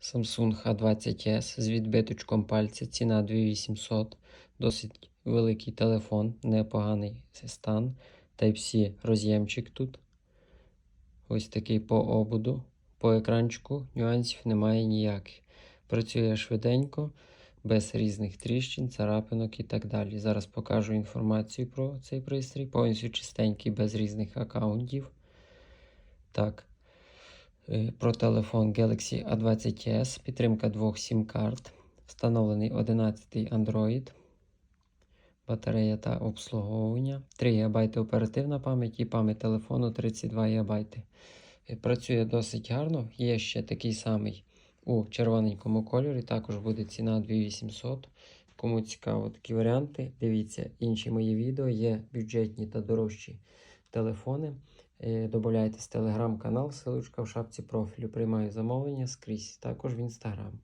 Samsung A20s з відбиточком пальця, ціна 2800, досить великий телефон, непоганий стан. Type-C роз'ємчик тут. Ось такий по ободу. По екранчику нюансів немає ніяких. Працює швиденько, без різних тріщин, царапинок і так далі. Зараз покажу інформацію про цей пристрій. Повністю чистенький, без різних аккаунтів. Так. Е, Про телефон Galaxy A20s, підтримка двох SIM-карт, встановлений 11 Android, батарея та обслуговування, 3 ГБ оперативна пам'ять і пам'ять телефону 32 ГБ. Працює досить гарно. Є ще такий самий у червоненькому кольорі, також буде ціна 2800. Кому цікаво такі варіанти, дивіться інші мої відео, є бюджетні та дорожчі телефони. Е, Добавляйтесь в телеграм-канал, ссылочка в шапці профілю. Приймаю замовлення скрізь, також в інстаграм.